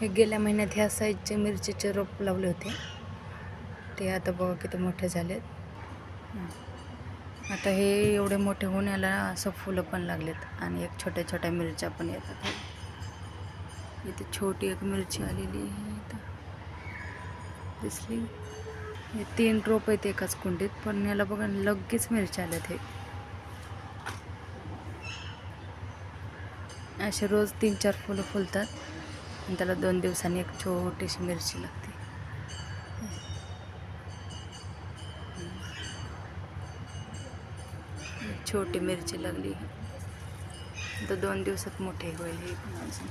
हे गेल्या महिन्यात ह्या साईजचे मिरचीचे रोप लावले होते. ते आता बघा किती मोठे झालेत. आता हे एवढे मोठे होऊन याला असं फुलं पण लागलेत आणि एक छोट्या छोट्या मिरच्या पण येतात. इथे छोटी एक मिरची आलेली आहे इथं. दिसली? हे तीन रोप आहेत एकाच कुंडीत पण याला बघा लगेच मिरच्या आल्यात हे. असे रोज तीन चार फुलं फुलतात. आणि त्याला दोन दिवसांनी एक छोटीशी मिरची लागते. छोटी मिरची लागली. तर दोन दिवसात मोठी होईल हे पण अजून.